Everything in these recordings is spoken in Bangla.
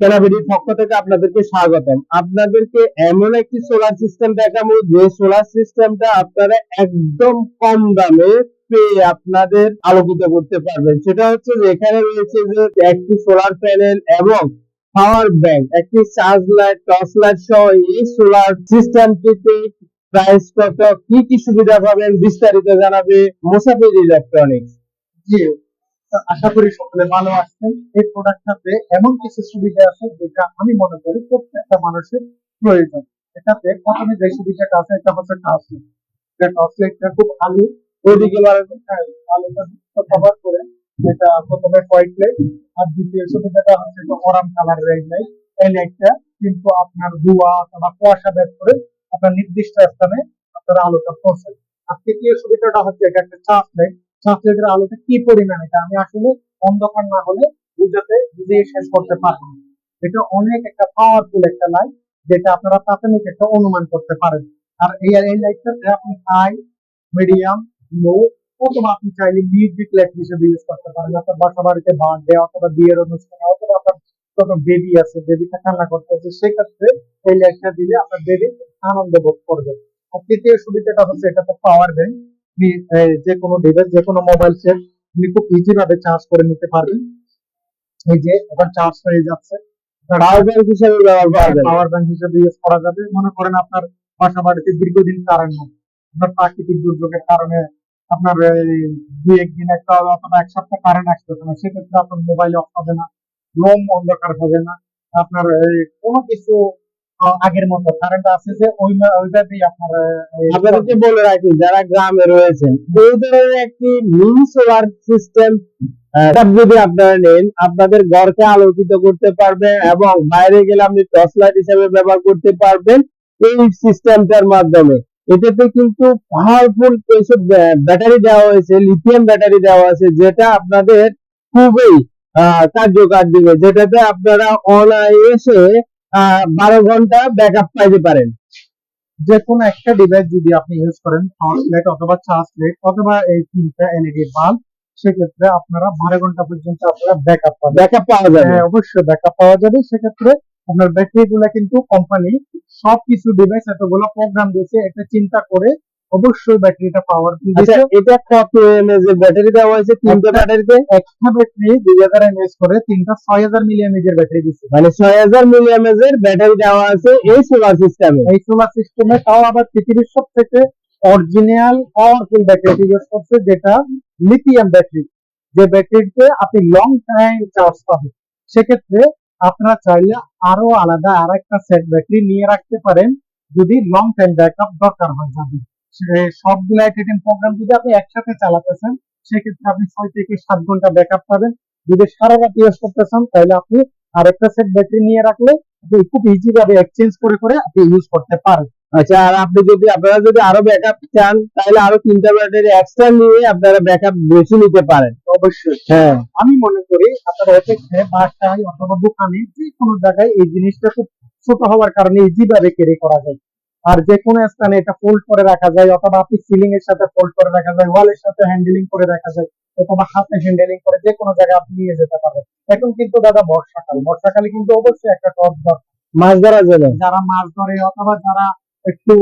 পক্ষ থেকে আপনাদেরকে স্বাগতম। আপনাদেরকে এমন একটি সোলার সিস্টেম দেখাবো, যে সোলার সিস্টেমটা আপনারা একদম কম দামে পেয়ে আপনাদের আলোকিত করতে পারবেন। সেটা হচ্ছে এখানে রয়েছে যে একটি সোলার প্যানেল এবং পাওয়ার ব্যাংক একটি চার্জ লাইট টর্চ লাইট সহ এই সোলার সিস্টেমটিতে প্রাইস কত, কি কি সুবিধা পাবেন বিস্তারিত জানাবে মুসাফির ইলেকট্রনিক্স। জি। আশা করি সকলে ভালো আছেন। এই প্রোডাক্টটাতে এমন কিছু সুবিধা আছে যেটা আমি মনে করি প্রত্যেকটা মানুষের প্রয়োজন। এটাতে প্রথমে যে সুবিধাটা আছে এটা হচ্ছে টর্চ খুব আলু হ্যাঁ, আলুটা কভার করে যেটা প্রথমে হোয়াইট আর দ্বিতীয় সুবিধাটা হচ্ছে অরাম কালার রেড লাইট এই লাইটটা কিন্তু আপনার ধোঁয়া অথবা কুয়াশা ব্যাগ করে আপনার নির্দিষ্ট স্থানে আপনার আলোটা পৌঁছে আর তৃতীয় সুবিধাটা হচ্ছে এটা একটা চার্জ লাইট চার্জ লাইটের আলোটা কি পরিমাণ এটা? আমি আসলে অন্ধকার না হলে বুঝাতে, বুঝিয়ে শেষ করতে পারব না। এটা অনেক একটা পাওয়ারফুল একটা লাইট যেটা আপনারা প্রাথমিক একটা অনুমান করতে পারেন। আর এই এই আপনি হাই মিডিয়াম লো অথবা আপনি চাইলে লাইট হিসেবে ইউজ করতে পারেন। আপনার বাসা বাড়িতে বার্থডে অথবা বিয়ের অনুষ্ঠানে, অথবা আপনার কোনো বেবি আছে বেবিটা কান্না করতেছে, সেক্ষেত্রে এই লাইটটা দিলে আপনার বেবি আনন্দ বোধ করবে। আর তৃতীয় সুবিধাটা হচ্ছে এটাতে পাওয়ার ব্যাংক আপনি যে কোনো ডিভাইস যে কোনো মোবাইল সেট আপনি খুব ইজি ভাবে চার্জ করে নিতে পারবেন। এই যে, এবার চার্জ হয়ে যাচ্ছে। পাওয়ার ব্যাংক হিসেবে ব্যবহার করা যাবে। পাওয়ার ব্যাংক হিসেবে ইউজ করা যাবে। মনে করেন আপনার বাসা বাড়িতে দীর্ঘদিন কারেন্ট নেই। আপনার প্রাকৃতিক দুর্যোগের কারণে আপনার দুই একদিন একটা অথবা এক সপ্তাহ কারেন্ট আসতেছে না। সেক্ষেত্রে আপনার মোবাইল অফ হবে না। লোম অন্ধকার হবে না। আপনার কোনো কিছু আগের মতো। কারেন্ট আছে যে ওই ওইটাতেই আপনার আপনাদেরকে বলে রাখি, যারা গ্রামে রয়েছেন এই ধরনের একটি মিনি সোলার সিস্টেম যদি আপনারা নেন, আপনাদের ঘরকে আলোকিত করতে পারবেন এবং বাইরে গেলে আপনি টর্চ লাইট হিসেবে ব্যবহার করতে পারবেন এই সিস্টেমটার মাধ্যমে। এটাতে কিন্তু পাওয়ারফুল এইসব ব্যাটারি দেওয়া হয়েছে লিথিয়াম ব্যাটারি দেওয়া আছে, যেটা আপনাদের খুবই কার্যকর দিবে। যেটাতে আপনারা অনায়াসে বারো ঘণ্টা ব্যাকআপ পাইতে পারেন। যে কোনো একটা ডিভাইস যদি আপনি ইউজ করেন টর্চ লাইট অথবা চার্জ লাইট অথবা এই তিনটা এলইডি বাল্ব সেক্ষেত্রে আপনারা বারো ঘণ্টা পর্যন্ত আপনারা ব্যাক ব্যাকআপ পাবেন। ব্যাকআপ পাওয়া যাবে। হ্যাঁ অবশ্যই ব্যাক আপ পাওয়া যাবে। সেক্ষেত্রে আপনার ব্যাটারি গুলা কিন্তু কোম্পানি সবকিছু ডিভাইস এতগুলো প্রোগ্রাম দিয়েছে এটা চিন্তা করে অবশ্যই ব্যাটারিটা পাওয়ার আচ্ছা এটা এমএএচ এর ব্যাটারি দেওয়া হয়েছে তিনটা ব্যাটারিতে একটা ব্যাটারি দুই হাজার এমএএচ করে তিনটা ছয় হাজার এর ব্যাটারি দিচ্ছে মানে ছয় হাজার এর ব্যাটারি দেওয়া আছে এই সোলার সিস্টেমে এই সোলার সিস্টেমে তাও আবার পৃথিবীর সব থেকে অরিজিনাল পাওয়ারফুল ব্যাটারি ইউজ করছে যেটা লিথিয়াম ব্যাটারি যে ব্যাটারিতে আপনি লং টাইম চার্জ পাবেন। সেক্ষেত্রে আপনারা চাইলে আরও আলাদা আর একটা সেট ব্যাটারি নিয়ে রাখতে পারেন যদি লং টাইম ব্যাকআপ দরকার হয় যাবে সবগুলা টেটেন প্রোগ্রাম যদি আপনি একসাথে চালাতেছেন সেক্ষেত্রে আপনি ছয় থেকে সাত ঘণ্টা ব্যাকআপ পাবেন। যদি সারা রাত ইউজ করতেছেন তাহলে আপনি আরেকটা সেট ব্যাটারি নিয়ে রাখলে আপনি খুব ইজি ভাবে এক্সচেঞ্জ করে করে আপনি ইউজ করতে পারেন। আচ্ছা আর আপনি যদি আপনারা যদি আরও ব্যাকআপ চান তাহলে আরও তিনটা ব্যাটারি এক্সট্রা নিয়ে আপনারা ব্যাকআপ বেশি নিতে পারেন। অবশ্যই। হ্যাঁ। আমি মনে করি আপনার বাসায় অথবা দোকানে যে কোনো জায়গায় এই জিনিসটা খুব ছোট হওয়ার কারণে ইজি ভাবে ক্যারি করা যায়। আর যে কোনো স্থানে এটা ফোল্ড করে রাখা যায় অথবা আপনি সিলিং এর সাথে ফোল্ড করে রাখা যায় ওয়ালের সাথে হ্যান্ডেলিং করে রাখা যায় অথবা হাতে হ্যান্ডেলিং করে যে কোনো জায়গায় আপনি নিয়ে যেতে পারবেন এখন কিন্তু দাদা বর্ষাকাল বর্ষাকালে কিন্তু অবশ্যই একটা টর্চ দরকার। মাছ ধরার জন্য? যারা মাছ ধরে অথবা যারা একটু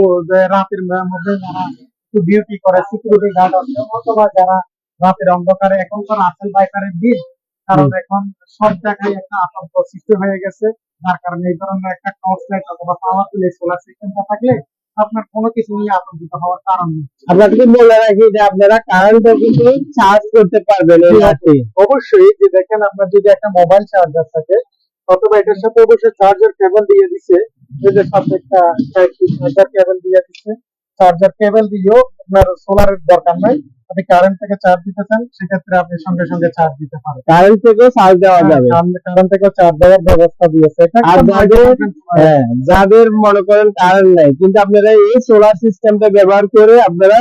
রাতের মধ্যে যারা একটু ডিউটি করে সিকিউরিটি গার্ড অথবা যারা রাতের অন্ধকারে এখন তো রাসেল বাইকারের দিন। কারণ এখন সব জায়গায় একটা আতঙ্ক সৃষ্টি হয়ে গেছে। যার কারণে এই ধরনের একটা টর্চ লাইট অথবা পাওয়ারফুল সোলার সিস্টেমটা থাকলে আপনার কোনো কিছু নিয়ে আতঙ্কিত হওয়ার কারণ নেই। আপনাদেরকে বলে রাখি যে আপনারা কারেন্টও কিন্তু চার্জ করতে পারবেন অবশ্যই। যে দেখেন আপনার যদি একটা মোবাইল চার্জার থাকে অথবা এটার সাথে অবশ্যই চার্জার কেবল দিয়ে দিছে এদের সাথে একটা চার্জার কেবল দিয়ে দিচ্ছে চার্জার কেবল দিয়েও আপনার সোলারের দরকার নাই। আপনি কারেন্ট থেকে চার্জ দিতে চান সেক্ষেত্রে আপনি সঙ্গে সঙ্গে চার্জ দিতে পারেন। কারেন্ট থেকেও চার্জ দেওয়া যাবে। কারেন্ট থেকে চার্জ দেওয়ার ব্যবস্থা দিয়েছে। আর যাদের হ্যাঁ যাদের মনে করেন কারেন্ট নাই কিন্তু আপনারা এই সোলার সিস্টেমটা ব্যবহার করে আপনারা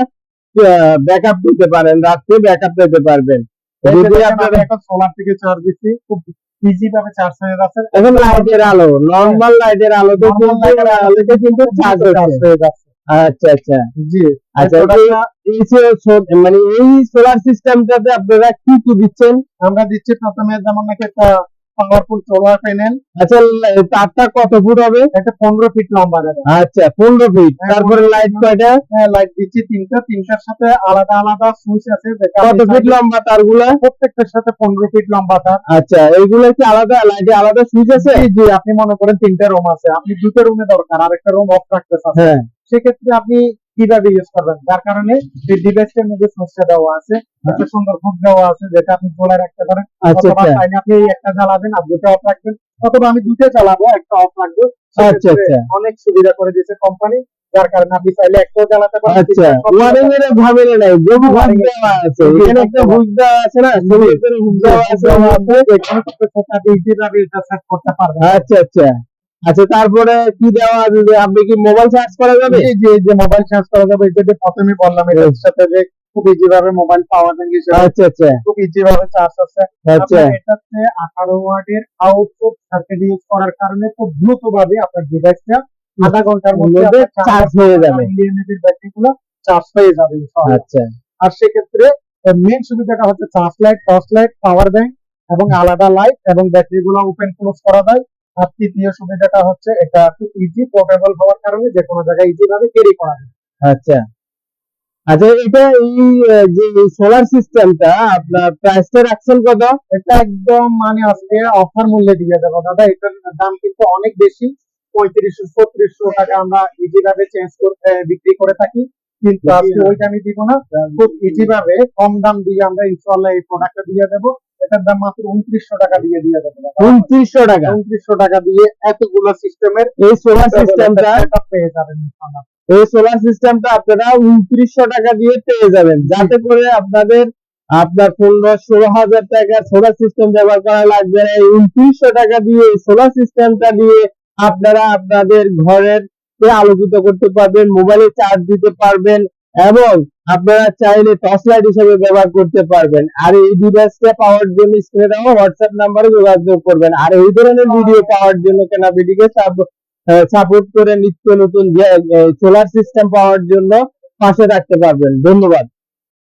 ব্যাকআপ দিতে পারেন রাত্রে ব্যাকআপ পেতে পারবেন। যদি আপনারা এখন সোলার থেকে চার্জ দিচ্ছি খুব ইজি ভাবে চার্জ হয়ে যাচ্ছে। এখন লাইটের আলো নর্মাল লাইটের আলোতে কিন্তু এর আলোতে কিন্তু চার্জ হয়ে যাচ্ছে। আচ্ছা আচ্ছা। জি। আচ্ছা এই মানে এই সোলার সিস্টেমটাতে আপনারা কি কি দিচ্ছেন? আমরা দিচ্ছি প্রথমে যেমন নাকি একটা পাওয়ারফুল সোলার প্যানেল আচ্ছা তারটা কত ফুট হবে? একটা পনেরো ফিট লম্বা আচ্ছা পনেরো ফিট হ্যাঁ, তারপরে লাইট কয়টা? হ্যাঁ লাইট দিচ্ছি তিনটা। তিনটার সাথে আলাদা আলাদা সুইচ আছে কত ফিট লম্বা তারগুলা? প্রত্যেকটার সাথে পনেরো ফিট লম্বা তার। আচ্ছা এইগুলো কি আলাদা লাইটে আলাদা সুইচ আছে? জি আপনি মনে করেন তিনটা রুম আছে। আপনি দুটো রুমে দরকার আর একটা রুম অফ রাখতে চাচ্ছেন। হ্যাঁ। সেক্ষেত্রে আপনি কীভাবে ইউজ করবেন? যার কারণে এই ডিভাইসটার মধ্যে সুইচটা দেওয়া আছে একটা সুন্দর হুক দেওয়া আছে যেটা আপনি চলে রাখতে পারেন। আচ্ছা অথবা আচ্ছা চাইলে আপনি একটা জ্বালাবেন আর দুটো অফ রাখবেন। অথবা আমি দুটো চালাবো একটা অফ রাখব। আচ্ছা, আচ্ছা। অনেক সুবিধা করে দিয়েছে কোম্পানি যার কারণে আপনি চাইলে একটাও জ্বালাতে পারেন আচ্ছা। ওয়ারিং এর ঝামেলা নাই wiring এর- দেওয়া আছে এখানে একটা। হুক দেওয়া আছে না হুক দেওয়া আছে। কিছুর সাথে আপনি এটা set করতে পারবেন। আচ্ছা আচ্ছা। আচ্ছা তারপরে কি দেওয়া আপনি কি মোবাইল চার্জ করা যাবে? জি, জি, যে মোবাইল চার্জ করা যাবে এটা যে প্রথমে বললাম এটার সাথে যে খুব ইজি ভাবে মোবাইল ব্যাংক হিসেবে আচ্ছা আচ্ছা। খুব ইজি ভাবে চার্জ আছে। আচ্ছা। এটাতে আঠারো ওয়াটের আউটপুট সার্কিট ইউজ করার কারণে খুব দ্রুত ভাবে আপনার ডিভাইসটা আধা ঘণ্টার মধ্যে চার্জ হয়ে যাবে। ইউনিটের ব্যাটারি গুলো চার্জ হয়ে যাবে আচ্ছা। আর সেক্ষেত্রে মেন সুবিধাটা হচ্ছে charge light torch light power bank এবং আলাদা লাইট এবং ব্যাটারি গুলো ওপেন ক্লোজ করা যায়। তৃতীয় সুবিধাটা হচ্ছে এটা খুব ইজি পোর্টেবল হওয়ার কারণে যে কোনো জায়গায় ইজি ভাবে ক্যারি করা যায়। আচ্ছা। আচ্ছা এটা এই যে সোলার সিস্টেমটা আপনার প্রাইসটা রাখছেন কত? এটা একদম মানে আজকে অফার মূল্যে দিয়ে দেবো। দাদা এটার দাম কিন্তু অনেক বেশি। পঁয়ত্রিশশো ছত্রিশশো টাকা আমরা ইজি ভাবে চেঞ্জ করতে বিক্রি করে থাকি। কিন্তু আজকে ওই দামই দিব না। খুব ইজি ভাবে কম দাম দিয়ে আমরা ইনশাল্লাহ এই প্রোডাক্টটা দিয়ে দেবো। এটার দাম মাত্র উনত্রিশশো টাকা দিয়ে দিয়ে উনত্রিশশো টাকা? উনত্রিশশো টাকা দিয়ে এতগুলো সিস্টেমের এই সোলার সিস্টেমটা পেয়ে যাবেন এই সোলার সিস্টেমটা আপনারা উনত্রিশশো টাকা দিয়ে পেয়ে যাবেন। যাতে করে আপনাদের আপনার পনেরো ষোলো হাজার টাকা সোলার সিস্টেম ব্যবহার করা লাগবে না। এই উনত্রিশশো টাকা দিয়ে সোলার সিস্টেমটা দিয়ে আপনারা আপনাদের ঘরের আলোকিত করতে পারবেন মোবাইলে চার্জ দিতে পারবেন। এবং আপনারা চাইলে টর্চ লাইট হিসেবে ব্যবহার করতে পারবেন। আর এই ডিভাইসটা পাওয়ার জন্য স্ক্রিনে দেওয়া হোয়াটসঅ্যাপ নাম্বারে যোগাযোগ করবেন। আর এই ধরনের ভিডিও পাওয়ার জন্য কেনা ভিডিওকে সাপোর্ট করে নিত্য নতুন সোলার সিস্টেম পাওয়ার জন্য পাশে রাখতে পারবেন। ধন্যবাদ।